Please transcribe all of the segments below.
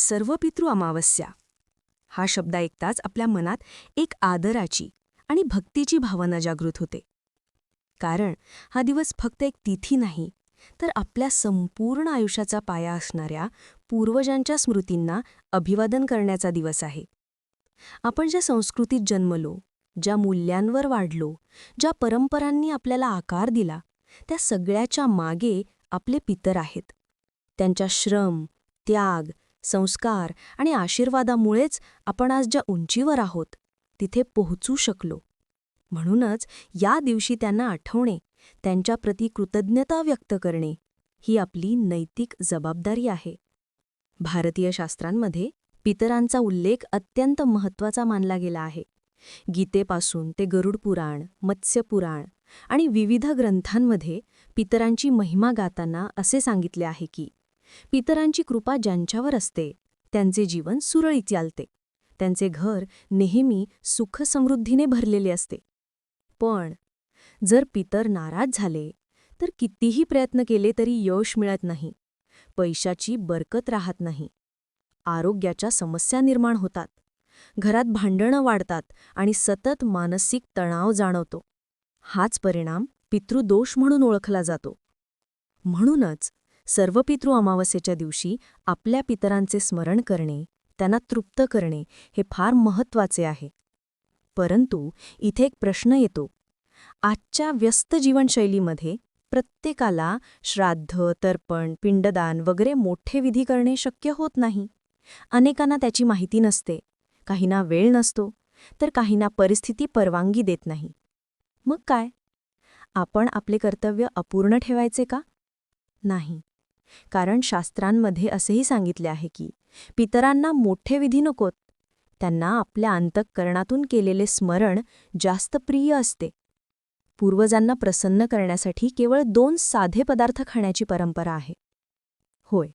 सर्वपितृ अमावस्या. हा शब्द ऐकताच आपल्या मनात एक आदराची आणि भक्तीची भावना जागृत होते. कारण हा दिवस फक्त एक तिथी नाही तर आपल्या संपूर्ण आयुष्याचा पाया असणाऱ्या पूर्वजांच्या स्मृतींना अभिवादन करण्याचा दिवस आहे. आपण ज्या संस्कृतीत जन्मलो ज्या मूल्यांवर वाढलो ज्या परंपरांनी आपल्याला आकार दिला त्या सगळ्याच्या मागे आपले पितर आहेत. त्यांच्या श्रम त्याग संस्कार आणि आशीर्वादामुळेच आपण आज ज्या उंचीवर आहोत तिथे पोहोचू शकलो. म्हणूनच या दिवशी त्यांना आठवणे त्यांच्याप्रती कृतज्ञता व्यक्त करणे ही आपली नैतिक जबाबदारी आहे. भारतीय शास्त्रांमध्ये पितरांचा उल्लेख अत्यंत महत्त्वाचा मानला गेला आहे. गीतेपासून ते गरुड पुराण मत्स्यपुराण आणि विविध ग्रंथांमध्ये पितरांची महिमा गाताना असे सांगितले आहे की पितरांची कृपा ज्यांच्यावर असते त्यांचे जीवन सुरळीत चालते. त्यांचे घर नेहमी सुखसमृद्धीने भरलेले असते. पण जर पितर नाराज झाले तर कितीही प्रयत्न केले तरी यश मिळत नाही. पैशाची बरकत राहत नाही. आरोग्याच्या समस्या निर्माण होतात. घरात भांडणं वाढतात आणि सतत मानसिक तणाव जाणवतो. हाच परिणाम पितृदोष म्हणून ओळखला जातो. म्हणूनच सर्व पितृ अमावस्येच्या दिवशी आपल्या पितरांचे स्मरण करणे त्यांना तृप्त करणे हे फार महत्त्वाचे आहे. परंतु इथे एक प्रश्न येतो. आजच्या व्यस्त जीवनशैलीमध्ये प्रत्येकाला श्राद्ध तर्पण पिंडदान वगैरे मोठे विधी करणे शक्य होत नाही. अनेकांना त्याची माहिती नसते. काहींना वेळ नसतो तर काहींना परिस्थिती परवानगी देत नाही. मग काय? आपण आपले कर्तव्य अपूर्ण ठेवायचे का? नाही. कारण शास्त्रांमध्ये असेही सांगितले आहे की पितरांना मोठे विधी नकोत. त्यांना आपल्या अंतःकरणातून केलेले स्मरण जास्त प्रिय असते. पूर्वजांना प्रसन्न करण्यासाठी केवळ दोन साधे पदार्थ खाण्याची परंपरा आहे. होय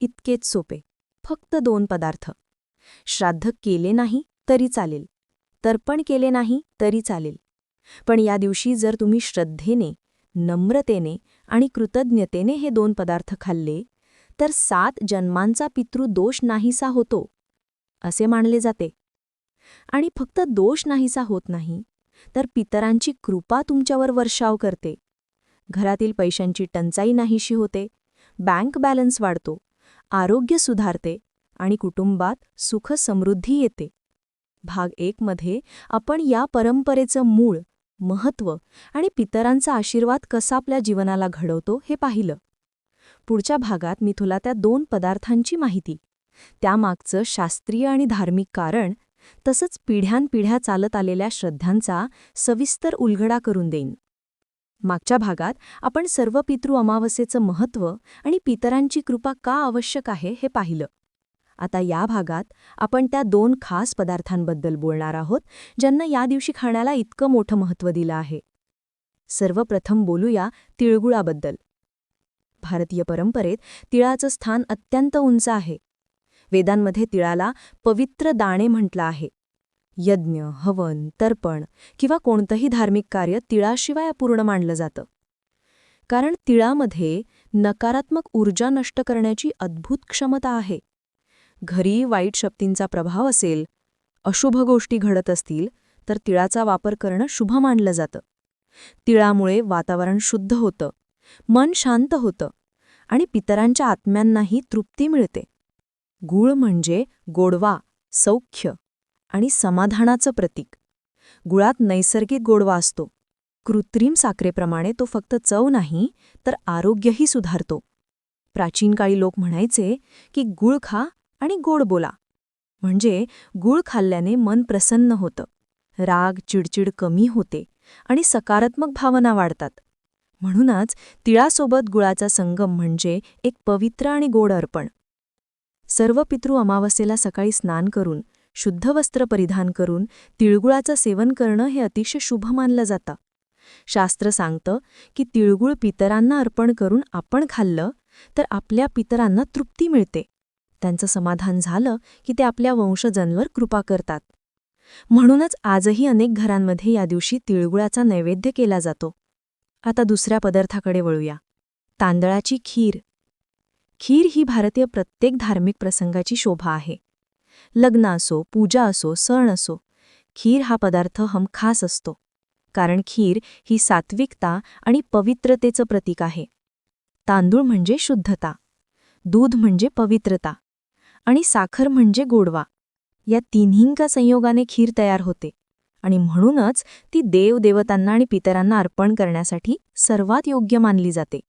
इतकेच सोपे. फक्त दोन पदार्थ. श्राद्ध केले नाही तरी चालेल. तर्पण केले नाही तरी चालेल. पण या दिवशी जर तुम्ही श्रद्धेने नम्रतेने आणि कृतज्ञतेने हे दोन पदार्थ खाल्ले तर सात जन्मांचा पितृदोष नाहीसा होतो असे मानले जाते. आणि फक्त दोष नाहीसा होत नाही तर पितरांची कृपा तुमच्यावर वर्षाव करते. घरातील पैशांची टंचाई नाहीशी होते बँक बॅलन्स वाढतो आरोग्य सुधारते आणि कुटुंबात सुख समृद्धी येते. भाग एकमध्ये आपण या परंपरेचं मूळ महत्त्व आणि पितरांचा आशीर्वाद कसा आपल्या जीवनाला घडवतो हे पाहिलं. पुढच्या भागात मी तुला त्या दोन पदार्थांची माहिती त्यामागचं शास्त्रीय आणि धार्मिक कारण तसंच पिढ्यानपिढ्या चालत आलेल्या श्रद्धांचा सविस्तर उलगडा करून देईन. मागच्या भागात आपण सर्व पितृ अमावस्येचं महत्त्व आणि पितरांची कृपा का आवश्यक आहे हे पाहिलं. आता या भागात आपण त्या दोन खास पदार्थांबद्दल बोलणार आहोत ज्यांना या दिवशी खाण्याला इतकं मोठं महत्त्व दिलं आहे. सर्वप्रथम बोलूया तिळगुळाबद्दल. भारतीय परंपरेत तिळाचं स्थान अत्यंत उंच आहे. वेदांमध्ये तिळाला पवित्र दाणे म्हटलं आहे. यज्ञ हवन तर्पण किंवा कोणतंही धार्मिक कार्य तिळाशिवाय अपूर्ण मानलं जातं. कारण तिळामध्ये नकारात्मक ऊर्जा नष्ट करण्याची अद्भुत क्षमता आहे. घरी वाईट शक्तींचा प्रभाव असेल अशुभ गोष्टी घडत असतील तर तिळाचा वापर करणं शुभ मानलं जातं. तिळामुळे वातावरण शुद्ध होतं मन शांत होतं आणि पितरांच्या आत्म्यांनाही तृप्ती मिळते. गूळ म्हणजे गोडवा सौख्य आणि समाधानाचं प्रतीक. गुळात नैसर्गिक गोडवा असतो. कृत्रिम साखरेप्रमाणे तो फक्त चव नाही तर आरोग्यही सुधारतो. प्राचीन काळी लोक म्हणायचे की गुळ खा आणि गोड बोला. म्हणजे गुळ खाल्ल्याने मन प्रसन्न होतं. राग चिडचिड कमी होते आणि सकारात्मक भावना वाढतात. म्हणूनच तिळासोबत गुळाचा संगम म्हणजे एक पवित्र आणि गोड अर्पण. सर्व पितृ अमावस्येला सकाळी स्नान करून शुद्ध वस्त्र परिधान करून तिळगुळाचं सेवन करणं हे अतिशय शुभ मानलं जातं. शास्त्र सांगतं की तिळगुळ पितरांना अर्पण करून आपण खाल्लं तर आपल्या पितरांना तृप्ती मिळते. त्यांचं समाधान झालं की ते आपल्या वंशजांवर कृपा करतात. म्हणूनच आजही अनेक घरांमध्ये या दिवशी तिळगुळाचा नैवेद्य केला जातो. आता दुसऱ्या पदार्थाकडे वळूया. तांदळाची खीर. खीर ही भारतीय प्रत्येक धार्मिक प्रसंगाची शोभा आहे. लग्न असो पूजा असो सण असो खीर हा पदार्थ हमखास असतो. कारण खीर ही सात्विकता आणि पवित्रतेचं प्रतीक आहे. तांदूळ म्हणजे शुद्धता. दूध म्हणजे पवित्रता. आणि साखर म्हणजे गोडवा. या तिन्हींका संयोगाने खीर तयार होते. आणि म्हणूनच ती देवदेवतांना आणि पितरांना अर्पण करण्यासाठी सर्वात योग्य मानली जाते.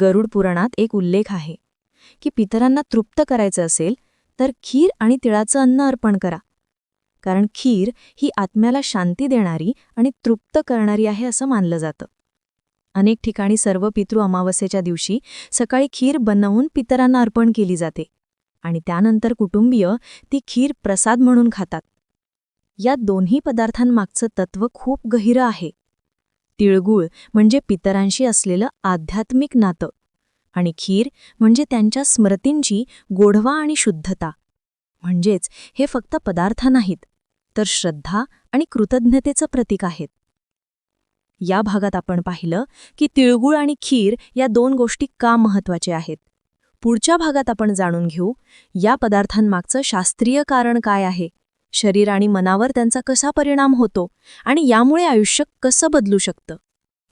गरुड पुराणात एक उल्लेख आहे की पितरांना तृप्त करायचं असेल तर खीर आणि तिळाचं अन्न अर्पण करा. कारण खीर ही आत्म्याला शांती देणारी आणि तृप्त करणारी आहे असं मानलं जातं. अनेक ठिकाणी सर्व पितृ अमावस्येच्या दिवशी सकाळी खीर बनवून पितरांना अर्पण केली जाते. आणि त्यानंतर कुटुंबीय ती खीर प्रसाद म्हणून खातात. या दोन्ही पदार्थांमागचं तत्व खूप गहिरं आहे. तिळगुळ म्हणजे पितरांशी असलेलं आध्यात्मिक नातं आणि खीर म्हणजे त्यांच्या स्मृतींची गोढवा आणि शुद्धता. म्हणजेच हे फक्त पदार्थ नाहीत तर श्रद्धा आणि कृतज्ञतेचं प्रतीक आहेत. या भागात आपण पाहिलं की तिळगुळ आणि खीर या दोन गोष्टी का महत्त्वाच्या आहेत? पुढच्या भागात आपण जाणून घेऊ या पदार्थांमागचं शास्त्रीय कारण काय आहे? शरीर आणि मनावर त्यांचा कसा परिणाम होतो आणि यामुळे आयुष्य कसं बदलू शकतं?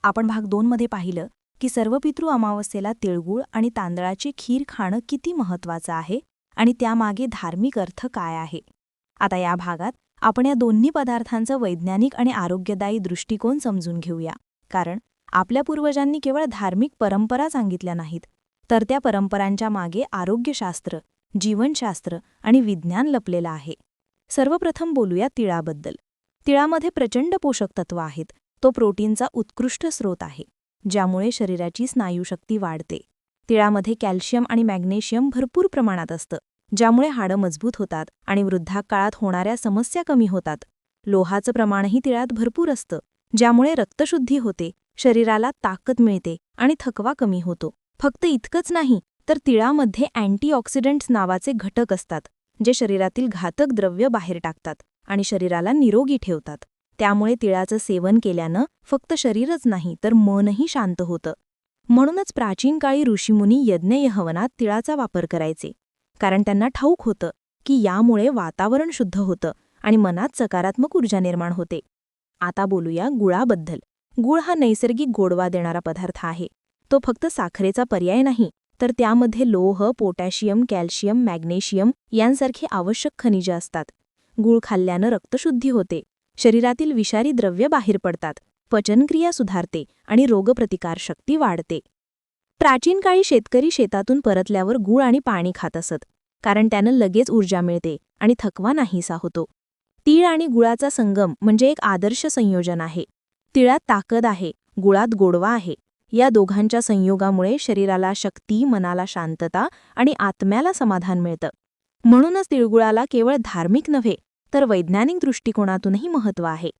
आपण भाग दोनमध्ये पाहिलं की सर्व पितृ अमावस्येला तिळगुळ आणि तांदळाची खीर खाणं किती महत्वाचं आहे आणि त्यामागे धार्मिक अर्थ काय आहे? आता या भागात आपण या दोन्ही पदार्थांचं वैज्ञानिक आणि आरोग्यदायी दृष्टिकोन समजून घेऊया. कारण आपल्या पूर्वजांनी केवळ धार्मिक परंपरा सांगितल्या नाहीत तर त्या परंपरांच्या मागे आरोग्यशास्त्र जीवनशास्त्र आणि विज्ञान लपलेलं आहे. सर्वप्रथम बोलूया तिळाबद्दल. तिळामध्ये प्रचंड पोषक तत्व आहेत. तो प्रोटीनचा उत्कृष्ट स्रोत आहे ज्यामुळे शरीराची स्नायूशक्ती वाढते. तिळामध्ये कॅल्शियम आणि मॅग्नेशियम भरपूर प्रमाणात असतं ज्यामुळे हाडं मजबूत होतात आणि वृद्धाकाळात होणाऱ्या समस्या कमी होतात. लोहाचं प्रमाणही तिळात भरपूर असतं ज्यामुळे रक्तशुद्धी होते शरीराला ताकद मिळते आणि थकवा कमी होतो. फक्त इतकंच नाही तर तिळामध्ये अँटीऑक्सिडंट्स नावाचे घटक असतात जे शरीरातील घातक द्रव्य बाहेर टाकतात आणि शरीराला निरोगी ठेवतात. त्यामुळे तिळाचं सेवन केल्यानं फक्त शरीरच नाही तर मनही शांत होतं. म्हणूनच प्राचीन काळी ऋषीमुनी यज्ञयहवनात तिळाचा वापर करायचे. कारण त्यांना ठाऊक होतं की यामुळे वातावरण शुद्ध होतं आणि मनात सकारात्मक ऊर्जा निर्माण होते. आता बोलूया गुळाबद्दल. गुळ हा नैसर्गिक गोडवा देणारा पदार्थ आहे. तो फक्त साखरेचा पर्याय नाही तर त्यामध्ये लोह पोटॅशियम कॅल्शियम मॅग्नेशियम यांसारखे आवश्यक खनिजं असतात. गुळ खाल्ल्यानं रक्तशुद्धी होते. शरीरातील विषारी द्रव्य बाहेर पडतात. पचनक्रिया सुधारते आणि रोगप्रतिकारशक्ती वाढते. प्राचीन काळी शेतकरी शेतातून परतल्यावर गुळ आणि पाणी खात असत कारण त्यानं लगेच ऊर्जा मिळते आणि थकवा नाहीसा होतो. तीळ आणि गुळाचा संगम म्हणजे एक आदर्श संयोजन आहे. तिळात ताकद आहे गुळात गोडवा आहे. या दोघांच्या संयोगामुळे शरीराला शक्ती मनाला शांतता आणि आत्म्याला समाधान मिळतं. म्हणूनच तिळगुळाला केवळ धार्मिक नव्हे तर वैज्ञानिक दृष्टिकोनातूनही महत्त्व आहे.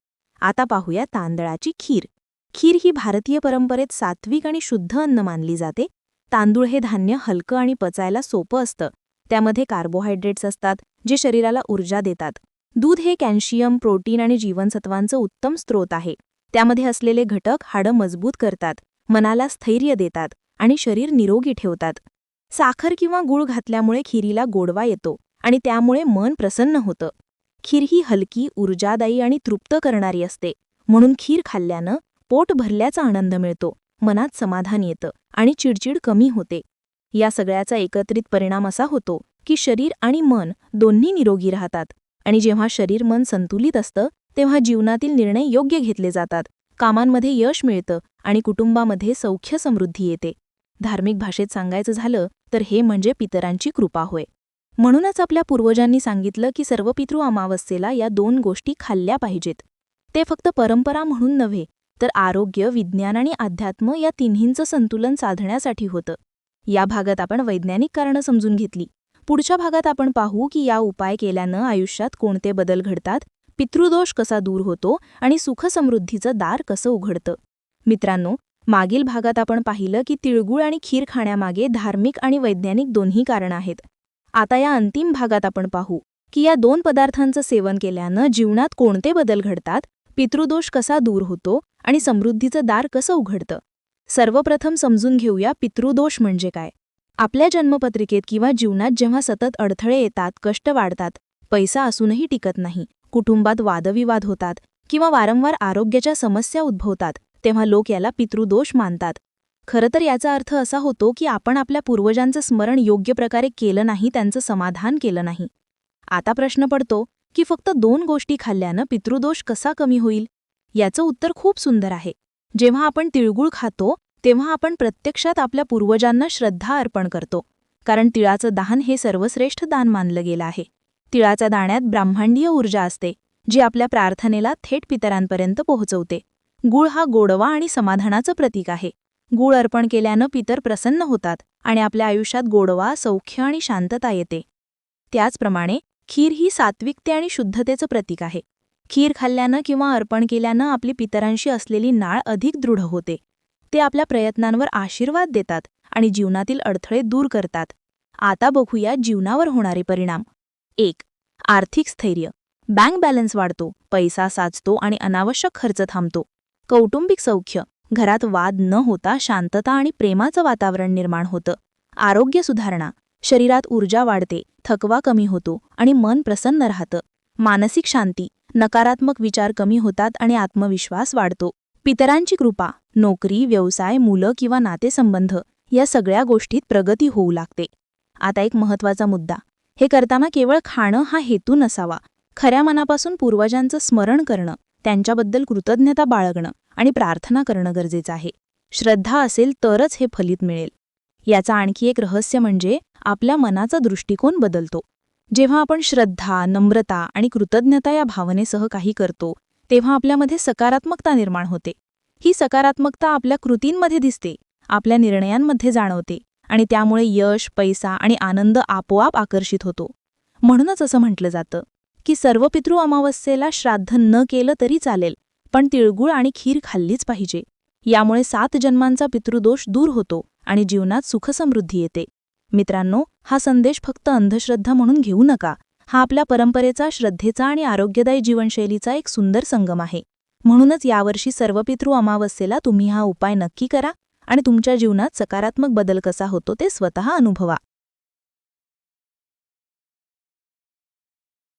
आता पाहूया तांदळाची खीर. खीर ही भारतीय परंपरेत सात्विक आणि शुद्ध अन्न मानली जाते. तांदूळ हे धान्य हलकं आणि पचायला सोपं असतं. त्यामध्ये कार्बोहायड्रेट्स असतात जे शरीराला ऊर्जा देतात. दूध हे कॅल्शियम प्रोटीन आणि जीवनसत्वांचं उत्तम स्रोत आहे. त्यामध्ये असलेले घटक हाडं मजबूत करतात. मनाला स्थैर्य देतात आणि शरीर निरोगी ठेवतात. साखर किंवा गुळ घातल्यामुळे खिरीला गोडवा येतो आणि त्यामुळे मन प्रसन्न होतं. खीर ही हलकी ऊर्जादायी आणि तृप्त करणारी असते. म्हणून खीर खाल्ल्यानं पोट भरल्याचा आनंद मिळतो मनात समाधान येतं आणि चिडचिड कमी होते. या सगळ्याचा एकत्रित परिणाम असा होतो की शरीर आणि मन दोन्ही निरोगी राहतात आणि जेव्हा शरीर मन संतुलित असतं तेव्हा जीवनातील निर्णय योग्य घेतले जातात. कामांमध्ये यश मिळतं आणि कुटुंबामध्ये सौख्य समृद्धी येते. धार्मिक भाषेत सांगायचं झालं तर हे म्हणजे पितरांची कृपा होय. म्हणूनच आपल्या पूर्वजांनी सांगितलं की सर्व पितृ अमावस्येला या दोन गोष्टी खाल्ल्या पाहिजेत. ते फक्त परंपरा म्हणून नव्हे तर आरोग्य विज्ञान आणि अध्यात्म या तिन्हींचं संतुलन साधण्यासाठी होतं. या भागात आपण वैज्ञानिक कारणं समजून घेतली. पुढच्या भागात आपण पाहू की या उपाय केल्यानं आयुष्यात कोणते बदल घडतात पितृदोष कसा दूर होतो आणि सुखसमृद्धीचं दार कसं उघडतं. मित्रांनो मागील भागात आपण पाहिलं की तिळगुळ आणि खीर खाण्यामागे धार्मिक आणि वैज्ञानिक दोन्ही कारण आहेत. आता या अंतिम भागात आपण पाहू की या दोन पदार्थांचं सेवन केल्यानं जीवनात कोणते बदल घडतात पितृदोष कसा दूर होतो आणि समृद्धीचं दार कसं उघडतं. सर्वप्रथम समजून घेऊया पितृदोष म्हणजे काय. आपल्या जन्मपत्रिकेत किंवा जीवनात जेव्हा सतत अडथळे येतात कष्ट वाढतात पैसा असूनही टिकत नाही कुटुंबात वादविवाद होतात किंवा वारंवार आरोग्याच्या समस्या उद्भवतात तेव्हा लोक याला पितृदोष मानतात. खरं तर याचा अर्थ असा होतो की आपण आपल्या पूर्वजांचं स्मरण योग्य प्रकारे केलं नाही त्यांचं समाधान केलं नाही. आता प्रश्न पडतो की फक्त दोन गोष्टी खाल्ल्यानं पितृदोष कसा कमी होईल? याचं उत्तर खूप सुंदर आहे. जेव्हा आपण तिळगुळ खातो तेव्हा आपण प्रत्यक्षात आपल्या पूर्वजांना श्रद्धा अर्पण करतो. कारण तिळाचं दान हे सर्वश्रेष्ठ दान मानलं गेलं आहे. तिळाच्या दाण्यात ब्राह्मांडीय ऊर्जा असते जी आपल्या प्रार्थनेला थेट पितरांपर्यंत पोहोचवते. गुळ हा गोडवा आणि समाधानाचं प्रतीक आहे. गुळ अर्पण केल्यानं पितर प्रसन्न होतात आणि आपल्या आयुष्यात गोडवा सौख्य आणि शांतता येते. त्याचप्रमाणे खीर ही सात्विकते आणि शुद्धतेचं प्रतीक आहे. खीर खाल्ल्यानं किंवा अर्पण केल्यानं आपली पितरांशी असलेली नाळ अधिक दृढ होते. ते आपल्या प्रयत्नांवर आशीर्वाद देतात आणि जीवनातील अडथळे दूर करतात. आता बघूया जीवनावर होणारे परिणाम. एक आर्थिक स्थैर्य. बँक बॅलन्स वाढतो पैसा साचतो आणि अनावश्यक खर्च थांबतो. कौटुंबिक सौख्य घरात वाद न होता शांतता आणि प्रेमाचं वातावरण निर्माण होतं. आरोग्य सुधारणा शरीरात ऊर्जा वाढते थकवा कमी होतो आणि मन प्रसन्न राहतं. मानसिक शांती नकारात्मक विचार कमी होतात आणि आत्मविश्वास वाढतो. पितरांची कृपा नोकरी व्यवसाय मुलं किंवा नातेसंबंध या सगळ्या गोष्टीत प्रगती होऊ लागते. आता एक महत्त्वाचा मुद्दा. हे करताना केवळ खाणं हा हेतू नसावा. खऱ्या मनापासून पूर्वजांचं स्मरण करणं. त्यांच्याबद्दल कृतज्ञता बाळगणं आणि प्रार्थना करणं गरजेचं आहे. श्रद्धा असेल तरच हे फलित मिळेल. याचा आणखी एक रहस्य म्हणजे आपल्या मनाचा दृष्टिकोन बदलतो. जेव्हा आपण श्रद्धा नम्रता आणि कृतज्ञता या भावनेसह काही करतो तेव्हा आपल्यामध्ये सकारात्मकता निर्माण होते. ही सकारात्मकता आपल्या कृतींमध्ये दिसते आपल्या निर्णयांमध्ये जाणवते आणि त्यामुळे यश पैसा आणि आनंद आपोआप आकर्षित होतो. म्हणूनच असं म्हटलं जातं की सर्व पितृ अमावस्येला श्राद्ध न केलं तरी चालेल पण तिळगुळ आणि खीर खाल्लीच पाहिजे. यामुळे सात जन्मांचा पितृदोष दूर होतो आणि जीवनात सुखसमृद्धी येते. मित्रांनो हा संदेश फक्त अंधश्रद्धा म्हणून घेऊ नका. हा आपल्या परंपरेचा श्रद्धेचा आणि आरोग्यदायी जीवनशैलीचा एक सुंदर संगम आहे. म्हणूनच यावर्षी सर्व पितृ अमावस्येला तुम्ही हा उपाय नक्की करा आणि तुमच्या जीवनात सकारात्मक बदल कसा होतो ते स्वतः अनुभवा.